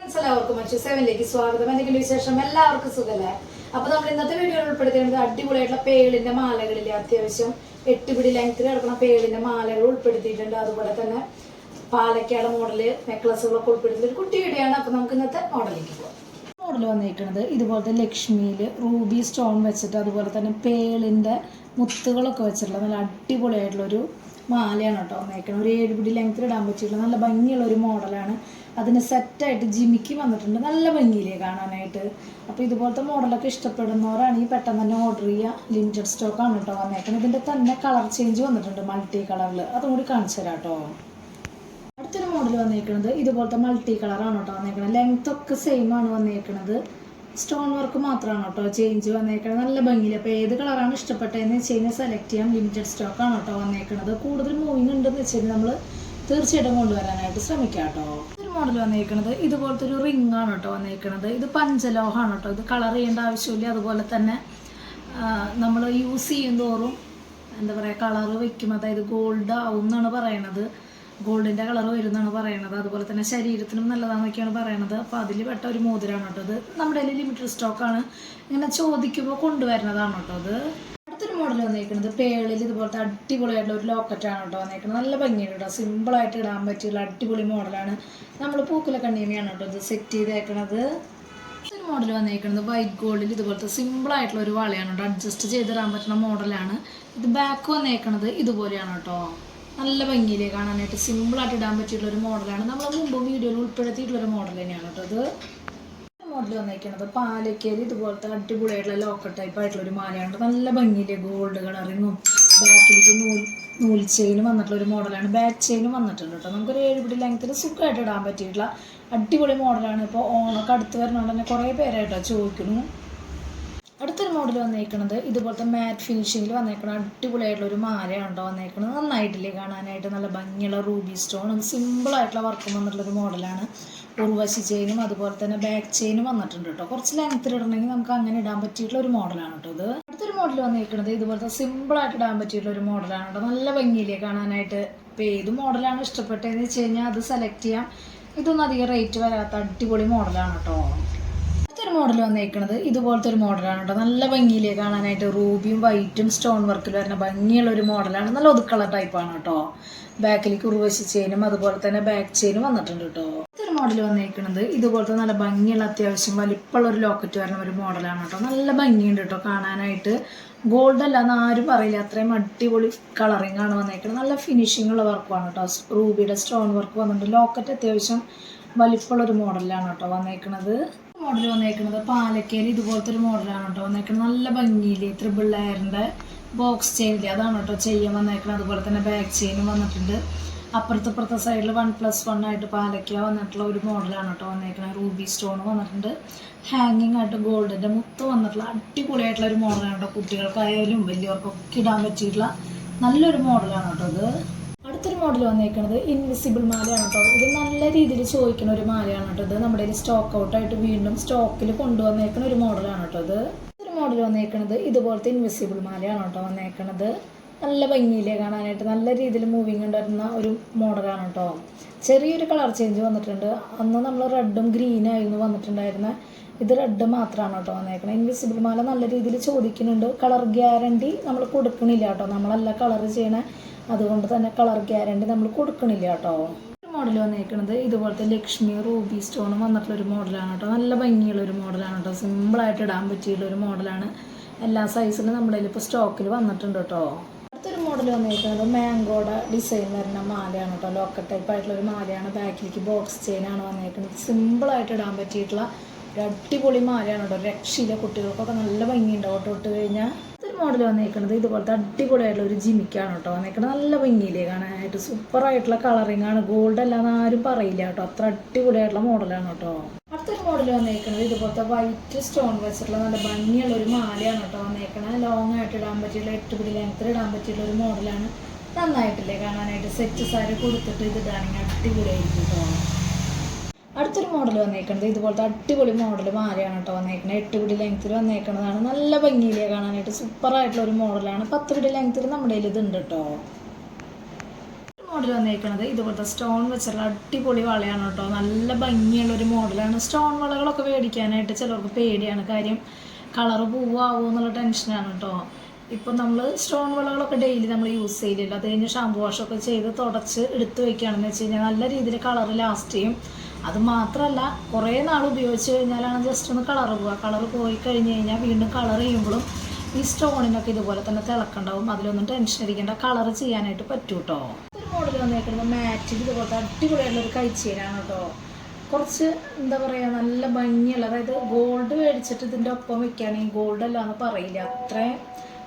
എല്ലാവർക്കും മറ്റു സെവനിലേക്ക് സ്വാഗതം. എന്തെങ്കിലും വിശേഷം? എല്ലാവർക്കും സുഖല്ലേ അപ്പൊ നമ്മൾ ഇന്നത്തെ വീഡിയോയിൽ ഉൾപ്പെടുത്തിയത് അടിപൊളിയായിട്ടുള്ള പേളിന്റെ മാലകളിലെ അത്യാവശ്യം എട്ട് പിടി ലെങ്ത്തിൽ കിടക്കുന്ന പേളിന്റെ മാലകൾ ഉൾപ്പെടുത്തിയിട്ടുണ്ട്. അതുപോലെ തന്നെ പാലക്കാട് മോഡൽ നെക്ലസുകളൊക്കെ ഉൾപ്പെടുത്തിയ ഒരു കുട്ടി വീടിയാണ് അപ്പൊ നമുക്ക് ഇന്നത്തെ മോഡലിലേക്ക് പോകാം മോഡൽ വന്നിരിക്കുന്നത് ഇതുപോലത്തെ ലക്ഷ്മിയിൽ റൂബി സ്റ്റോൺ വെച്ചിട്ട് അതുപോലെ തന്നെ പേളിന്റെ മുത്തുകളൊക്കെ വെച്ചിട്ടുള്ള നല്ല അടിപൊളിയായിട്ടുള്ളൊരു മാലയാണ് കേട്ടോ വന്നേക്കുന്നത് ഒരു ഏഴ് പിടി ലെങ്ത്തിൽ ഇടാൻ പറ്റിയിട്ടുള്ള നല്ല ഭംഗിയുള്ള ഒരു മോഡലാണ്. അതിന് സെറ്റായിട്ട് ജിമിക്ക് വന്നിട്ടുണ്ട്. നല്ല ഭംഗിയിലേ കാണാനായിട്ട്. അപ്പോൾ ഇതുപോലത്തെ മോഡലൊക്കെ ഇഷ്ടപ്പെടുന്നവരാണെങ്കിൽ പെട്ടെന്ന് തന്നെ ഓർഡർ ചെയ്യുക. ലിമിറ്റഡ് സ്റ്റോക്കാണ് കേട്ടോ വന്നേക്കുന്നത് ഇതിന്റെ തന്നെ കളർ ചേഞ്ച് വന്നിട്ടുണ്ട് മൾട്ടി കളറിൽ അതും കൂടി കാണിച്ചു തരാം കേട്ടോ. അടുത്തൊരു മോഡൽ വന്നേക്കുന്നത് ഇതുപോലത്തെ മൾട്ടി കളറാണ് കേട്ടോ വന്നേക്കുന്നത് ലെങ്ത്തൊക്കെ സെയിം ആണ് വന്നേക്കുന്നത് സ്റ്റോൺ വർക്ക് മാത്രമാണ് കേട്ടോ ചേഞ്ച് വന്നേക്കുന്നത് നല്ല ഭംഗിയിൽ അപ്പോൾ ഏത് കളറാണ് ഇഷ്ടപ്പെട്ടതെന്ന് വെച്ച് കഴിഞ്ഞാൽ സെലക്ട് ചെയ്യാം ലിമിറ്റഡ് സ്റ്റോക്ക് ആണ് കേട്ടോ വന്നേക്കുന്നത് കൂടുതൽ മൂവിങ് ഉണ്ടെന്ന് വെച്ച് കഴിഞ്ഞാൽ നമ്മൾ തീർച്ചയായിട്ടും കൊണ്ടുവരാനായിട്ട് ശ്രമിക്കാം കേട്ടോ. ഒരു മോഡൽ വന്നേക്കുന്നത് ഇതുപോലത്തെ ഒരു റിംഗ് ആണ് കേട്ടോ വന്നേക്കുന്നത് ഇത് പഞ്ചലോഹമാണ് കേട്ടോ. ഇത് കളർ ചെയ്യേണ്ട ആവശ്യമില്ല. അതുപോലെ തന്നെ നമ്മൾ യൂസ് ചെയ്യും തോറും എന്താ പറയുക കളർ വയ്ക്കും അതായത് ഗോൾഡ് ആവും എന്നാണ് പറയണത്. ഗോൾഡിന്റെ കളർ വരുന്നാണ് പറയണത്. അതുപോലെ തന്നെ ശരീരത്തിനും നല്ലതാണെന്നൊക്കെയാണ് പറയണത്. അപ്പോൾ അതിൽ പെട്ട ഒരു മോതിരമാണ് കേട്ടോ അത്. നമ്മുടെ കയ്യിൽ ലിമിറ്റഡ് ആണ്. ഇങ്ങനെ ചോദിക്കുമ്പോൾ കൊണ്ടുവരുന്നതാണ് കേട്ടോ അത്? അടുത്തൊരു മോഡൽ വന്നേക്കുന്നത് പേളിൽ ഇതുപോലത്തെ അടിപൊളിയായിട്ടുള്ള ഒരു ലോക്കറ്റാണ് കേട്ടോ വന്നേക്കുന്നത് നല്ല ഭംഗിയുണ്ട് കേട്ടോ. സിമ്പിളായിട്ട് ഇടാൻ പറ്റിയുള്ള അടിപൊളി മോഡലാണ് നമ്മൾ പൂക്കുല കണ്ണിയമ്മയാണ് കേട്ടോ ഇത് സെറ്റ് ചെയ്തേക്കണത്. ഒരു മോഡൽ വന്നേക്കുന്നത് വൈറ്റ് ഗോൾഡിൽ ഇതുപോലത്തെ സിമ്പിൾ ആയിട്ടുള്ള ഒരു വളയാണ് കേട്ടോ. അഡ്ജസ്റ്റ് ചെയ്തിടാൻ പറ്റുന്ന മോഡലാണ് ഇത് ബാക്ക് വന്നേക്കണത് ഇതുപോലെയാണ് കേട്ടോ. നല്ല ഭംഗിയിലേ കാണാനായിട്ട് സിമ്പിളായിട്ട് ഇടാൻ പറ്റിയിട്ടുള്ള ഒരു മോഡലാണ്. നമ്മൾ മുമ്പ് വീഡിയോയിൽ ഉൾപ്പെടുത്തിയിട്ടുള്ള ഒരു മോഡൽ തന്നെയാണ് കേട്ടോ അത് മോഡൽ വന്നേക്കുന്നത് പാലക്കേരി ഇതുപോലത്തെ അടിപൊളിയായിട്ടുള്ള ലോക്കൽ ടൈപ്പ് ആയിട്ടുള്ള ഒരു മാലയാണ് നല്ല ഭംഗിയില്ലേ ഗോൾഡ് കളറിങ്ങും ബാക്കിലേക്ക് നൂൽ നൂൽ ചെയിനും വന്നിട്ടുള്ള ഒരു മോഡലാണ്. ബാക്ക് ചെയിനും വന്നിട്ടുണ്ട് കേട്ടോ. നമുക്കൊരു ഏഴ് പിടി ലെങ്ത്തിൽ സുഖമായിട്ട് ഇടാൻ പറ്റിയിട്ടുള്ള അടിപൊളി മോഡലാണ്. ഇപ്പോൾ ഓണൊക്കെ അടുത്ത് വരുന്നതുകൊണ്ട് തന്നെ കുറേ പേരായിട്ടോ ചോദിക്കുന്നു അടുത്തൊരു മോഡൽ വന്നേക്കുന്നത് ഇതുപോലത്തെ മാറ്റ് ഫിനിഷിങ്ങിൽ വന്നേക്കണ അടിപൊളിയായിട്ടുള്ള ഒരു മാലയാണ് വന്നേക്കുന്നത് നന്നായിട്ടില്ലേ കാണാനായിട്ട്. നല്ല ഭംഗിയുള്ള റൂബി സ്റ്റോണും സിമ്പിളായിട്ടുള്ള വർക്കും വന്നിട്ടുള്ള ഒരു മോഡലാണ് ഉർവശി ചെയിനും അതുപോലെ തന്നെ ബാക്ക് ചെയിനും വന്നിട്ടുണ്ട് കേട്ടോ കുറച്ച് ലെങ്ത്തിൽ ഇടണമെങ്കിൽ നമുക്ക് അങ്ങനെ ഇടാൻ പറ്റിയിട്ടുള്ള ഒരു മോഡലാണ് കേട്ടോ ഇത്. അടുത്തൊരു മോഡൽ വന്നേക്കുന്നത് ഇതുപോലത്തെ സിമ്പിളായിട്ട് ഇടാൻ പറ്റിയിട്ടുള്ള ഒരു മോഡലാണ് കേട്ടോ നല്ല ഭംഗിയില്ലേ കാണാനായിട്ട്. ഇപ്പോൾ ഏത് മോഡലാണ് ഇഷ്ടപ്പെട്ടതെന്ന് വെച്ച് കഴിഞ്ഞാൽ അത് സെലക്ട് ചെയ്യാം. ഇതൊന്നും അധികം റേറ്റ് വരാത്ത അടിപൊളി മോഡലാണ് കേട്ടോ മോഡൽ വന്നേക്കുന്നത് ഇതുപോലത്തെ ഒരു മോഡലാണ് കേട്ടോ നല്ല ഭംഗിയിലേ കാണാനായിട്ട് റൂബിയും വൈറ്റും സ്റ്റോൺ വർക്കിൽ വരുന്ന ഭംഗിയുള്ള ഒരു മോഡലാണ് നല്ല ഒതുക്കള ടൈപ്പാണ് കേട്ടോ ബാക്കിലേക്ക് ഉറുവശി ചെയിനും അതുപോലെ തന്നെ ബാക്ക് ചെയിനും വന്നിട്ടുണ്ട് കേട്ടോ ഇതൊരു മോഡൽ വന്നേക്കുന്നത് ഇതുപോലത്തെ നല്ല ഭംഗിയുള്ള അത്യാവശ്യം വലിപ്പമുള്ള ഒരു ലോക്കറ്റ് വരുന്ന ഒരു മോഡലാണ് കേട്ടോ നല്ല ഭംഗിയുണ്ട് കേട്ടോ കാണാനായിട്ട്. ഗോൾഡ് അല്ല എന്നാരും പറയില്ല. അത്രയും അടിപൊളി കളറിംഗ് ആണ് വന്നേക്കുന്നത് നല്ല ഫിനിഷിംഗ് ഉള്ള വർക്കുമാണ് കേട്ടോ റൂബിയുടെ സ്റ്റോൺ വർക്ക് വന്നിട്ടുണ്ട്. ലോക്കറ്റ് അത്യാവശ്യം വലിപ്പമുള്ള ഒരു മോഡലാണ് കേട്ടോ വന്നേക്കുന്നത് മോഡൽ വന്നേക്കുന്നത് പാലക്കേരി ഇതുപോലത്തെ ഒരു മോഡലാണ് കേട്ടോ. വന്നേക്കുന്നത് നല്ല ഭംഗിയിൽ ത്രിബിൾ ലെയറിന്റെ ബോക്സ് ചെയിൻ അതാണ് കേട്ടോ ചെയ്യാൻ വന്നേക്കുന്നത് അതുപോലെ തന്നെ ബാക്ക് ചെയിനും വന്നിട്ടുണ്ട്. അപ്പുറത്തെ അപ്പുറത്തെ സൈഡിൽ വൺ പ്ലസ് വൺ ആയിട്ട് പാലക്ക വന്നിട്ടുള്ള ഒരു മോഡലാണ് കേട്ടോ വന്നേക്കുന്നത് റൂബി സ്റ്റോൺ വന്നിട്ടുണ്ട്. ഹാങ്ങിങ് ആയിട്ട് ഗോൾഡിന്റെ മുത്ത് വന്നിട്ടുള്ള അടിപൊളിയായിട്ടുള്ള ഒരു മോഡലാണ് കേട്ടോ. കുട്ടികൾക്കായാലും വലിയവർക്കൊക്കെ ഇടാൻ പറ്റിയിട്ടുള്ള നല്ലൊരു മോഡലാണ് കേട്ടോ ഇത്. മോഡൽ വന്നേക്കുന്നത് ഇൻവിസിബിൾ മാലയാണ് കേട്ടോ ഇത് നല്ല രീതിയിൽ ചോദിക്കുന്ന ഒരു മാലയാണ് കേട്ടോ ഇത്. നമ്മുടെ സ്റ്റോക്ക് ഔട്ടായിട്ട് വീണ്ടും സ്റ്റോക്കിൽ കൊണ്ടുവന്നേക്കുന്ന ഒരു മോഡലാണ് കേട്ടോ ഇത്. ഒരു മോഡൽ വന്നേക്കുന്നത് ഇതുപോലത്തെ ഇൻവിസിബിൾ മാലയാണ് കേട്ടോ വന്നേക്കുന്നത് നല്ല ഭംഗിയിലേ കാണാനായിട്ട് നല്ല രീതിയിൽ മൂവിങ് ഉണ്ടായിരുന്ന ഒരു മോഡലാണ് കേട്ടോ ചെറിയൊരു കളർ ചേഞ്ച് വന്നിട്ടുണ്ട്. അന്ന് നമ്മൾ റെഡും ഗ്രീനായിരുന്നു വന്നിട്ടുണ്ടായിരുന്ന. ഇത് റെഡ് മാത്രമാണ് കേട്ടോ വന്നേക്കുന്നത് ഇൻവിസിബിൾ മാല നല്ല രീതിയിൽ ചോദിക്കുന്നുണ്ട്. കളർ ഗ്യാരണ്ടി നമ്മൾ കൊടുക്കണില്ല കേട്ടോ നമ്മളല്ല കളർ ചെയ്യണ. അതുകൊണ്ട് തന്നെ കളർ ഗ്യാരണ്ടി നമ്മൾ കൊടുക്കണില്ല കേട്ടോ. മോഡൽ വന്നേക്കുന്നത് ഇതുപോലത്തെ ലക്ഷ്മി റൂബി സ്റ്റോണും വന്നിട്ടുള്ള ഒരു മോഡലാണ് കേട്ടോ. നല്ല ഭംഗിയുള്ള ഒരു മോഡലാണ് കേട്ടോ. സിമ്പിളായിട്ട് ഇടാൻ പറ്റിയുള്ള ഒരു മോഡലാണ് എല്ലാ സൈസിലും നമ്മുടെ ഇപ്പോൾ സ്റ്റോക്കിൽ വന്നിട്ടുണ്ട് കേട്ടോ. അടുത്തൊരു മോഡൽ വന്നേക്കുന്നത് മാംഗോയുടെ ഡിസൈൻ വരുന്ന മാലയാണ് കേട്ടോ. ലോക്കറ്റ് ടൈപ്പ് ആയിട്ടുള്ള ഒരു മാലയാണ്. ബാക്കിലേക്ക് ബോക്സ് ചെയിനാണ് വന്നേക്കുന്നത് സിമ്പിളായിട്ട് ഇടാൻ പറ്റിയിട്ടുള്ള ഒരു അടിപൊളി മാലയാണ് കേട്ടോ. രക്ഷയില്ല കുട്ടികൾക്കൊക്കെ നല്ല ഭംഗിയുണ്ടാവും കേട്ടോ. ഇട്ട് കഴിഞ്ഞാൽ ഒരു മോഡൽ വന്നേക്കുന്നത് ഇതുപോലത്തെ അടിപൊളിയായിട്ടുള്ള ഒരു ജിമിക്കാണ് കേട്ടോ. വന്നേക്കുന്നത് നല്ല ഭംഗിയില്ലേ കാണാനായിട്ട്. സൂപ്പറായിട്ടുള്ള കളറിംഗ് ആണ്. ഗോൾഡ് അല്ലാന്ന് ആരും പറയില്ല കേട്ടോ. അത്ര അടിപൊളിയായിട്ടുള്ള മോഡലാണ് കേട്ടോ. അടുത്തൊരു മോഡൽ വന്നേക്കുന്നത് ഇതുപോലത്തെ വൈറ്റ് സ്റ്റോൺ വെച്ചിട്ടുള്ള നല്ല ഭംഗിയുള്ള ഒരു മാലയാണ് കേട്ടോ വന്നേക്കണത്. ലോങ് ആയിട്ട് ഇടാൻ പറ്റിയുള്ള എട്ട് പിടി ലെങ്ത്തിൽ ഇടാൻ പറ്റിയുള്ള ഒരു മോഡലാണ് നന്നായിട്ടില്ലേ കാണാനായിട്ട്. സെറ്റ് സാരി കൊടുത്തിട്ട് ഇത് ഇടാണെങ്കിൽ അടിപൊളിയായിരിക്കും കേട്ടോ. അടുത്തൊരു മോഡൽ വന്നേക്കുന്നത് ഇതുപോലത്തെ അടിപൊളി മോഡൽ മാലയാണ് കേട്ടോ വന്നേക്കുന്നത്. എട്ട് പിടി ലെങ്ത്തിൽ വന്നേക്കുന്നതാണ്. നല്ല ഭംഗിയിലേ കാണാനായിട്ട് സൂപ്പറായിട്ടുള്ള ഒരു മോഡലാണ് പത്ത് പിടി ലെങ്ത്തിൽ നമ്മുടെ കയ്യിൽ ഇതുണ്ട് കേട്ടോ. മോഡൽ വന്നേക്കുന്നത് ഇതുപോലത്തെ സ്റ്റോൺ വെച്ചുള്ള അടിപൊളി വളയാണ് കേട്ടോ. നല്ല ഭംഗിയുള്ള ഒരു മോഡലാണ് സ്റ്റോൺ വളകളൊക്കെ മേടിക്കാനായിട്ട് ചിലർക്ക് പേടിയാണ്. കാര്യം കളറ് പോവാവോ എന്നുള്ള ടെൻഷനാണ് കേട്ടോ. ഇപ്പം നമ്മൾ സ്റ്റോൺ വളകളൊക്കെ ഡെയിലി നമ്മൾ യൂസ് ചെയ്യില്ലല്ലോ അത് കഴിഞ്ഞ് ഷാമ്പു വാഷൊക്കെ ചെയ്ത് തുടച്ച് എടുത്തു വെക്കുകയാണെന്ന് വെച്ച് കഴിഞ്ഞാൽ നല്ല രീതിയിൽ കളർ ലാസ്റ്റ് ചെയ്യും. അത് മാത്രമല്ല കുറേ നാൾ ഉപയോഗിച്ച് കഴിഞ്ഞാലാണ് ജസ്റ്റ് ഒന്ന് കളർ പോവുക കളർ പോയി കഴിഞ്ഞ് കഴിഞ്ഞാൽ വീണ്ടും കളർ ചെയ്യുമ്പോഴും ഈ സ്റ്റോണിനൊക്കെ ഇതുപോലെ തന്നെ തിളക്കുണ്ടാവും. അതിലൊന്നും ടെൻഷൻ അടിക്കേണ്ട. കളർ ചെയ്യാനായിട്ട് പറ്റൂ കേട്ടോ ഒരു മോഡൽ വന്നേക്കുന്നത് മാറ്റിൽ ഇതുപോലത്തെ അടിപൊളിയായിട്ടുള്ള ഒരു കഴിച്ചേരാണ് കേട്ടോ കുറച്ച് എന്താ പറയുക നല്ല ഭംഗിയുള്ള അതായത് ഗോൾഡ് മേടിച്ചിട്ട് ഇതിന്റെ ഒപ്പം വെക്കുകയാണെങ്കിൽ ഗോൾഡ് അല്ല എന്ന് പറയില്ല. അത്രയും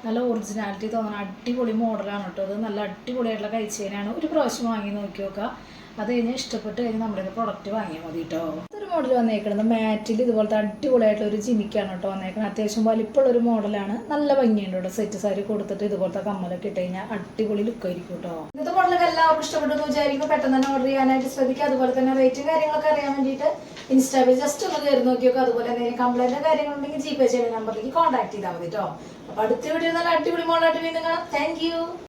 നല്ല ഒറിജിനാലിറ്റി തോന്നണം അടിപൊളി മോഡലാണ് കേട്ടോ ഇത് നല്ല അടിപൊളിയായിട്ടുള്ള കഴിച്ചേരാണ് ഒരു പ്രാവശ്യം വാങ്ങി നോക്കി നോക്കുക അത് കഴിഞ്ഞ് ഇഷ്ടപ്പെട്ട് കഴിഞ്ഞ് നമ്മുടെ പ്രൊഡക്റ്റ് വാങ്ങിയാൽ മതി കേട്ടോ ഇതൊരു മോഡൽ വന്നേക്കുന്നത് മാറ്റിൽ ഇതുപോലത്തെ അടിപൊളിയായിട്ടുള്ള ഒരു ജിമിക്കാണ് കേട്ടോ വന്നേക്കുന്നത് അത്യാവശ്യം വലിപ്പമുള്ള ഒരു മോഡലാണ് നല്ല ഭംഗിയുണ്ട് കേട്ടോ സെറ്റ് സാരി കൊടുത്തിട്ട് ഇതുപോലത്തെ കമ്മലൊക്കെ ഇട്ട് കഴിഞ്ഞാൽ അടിപൊളി ലുക്ക് ആയിരിക്കും കേട്ടോ ഇന്നത്തെ മോഡലൊക്കെ എല്ലാവർക്കും ഇഷ്ടപ്പെട്ടെന്ന് വിചാരിക്കും പെട്ടെന്ന് തന്നെ ഓർഡർ ചെയ്യാനായിട്ട് ശ്രദ്ധിക്കുക. അതുപോലെ തന്നെ റേറ്റും കാര്യങ്ങളൊക്കെ അറിയാൻ വേണ്ടിയിട്ട് ഇൻസ്റ്റാഗ്രാമിൽ ജസ്റ്റ് ഒന്ന് കയറി നോക്കിയൊക്കെ. അതുപോലെ എന്തെങ്കിലും കംപ്ലൈന്റോ കാര്യങ്ങളുണ്ടെങ്കിൽ ജി പേ ചെയ്യുന്ന നമ്പറിലേക്ക് കോൺടാക്ട് ചെയ്താൽ മതി കേട്ടോ അപ്പോൾ അടുത്ത വീഡിയോ നല്ല അടിപൊളി മോഡലായിട്ട് വീണ്ടും കാണാം. താങ്ക്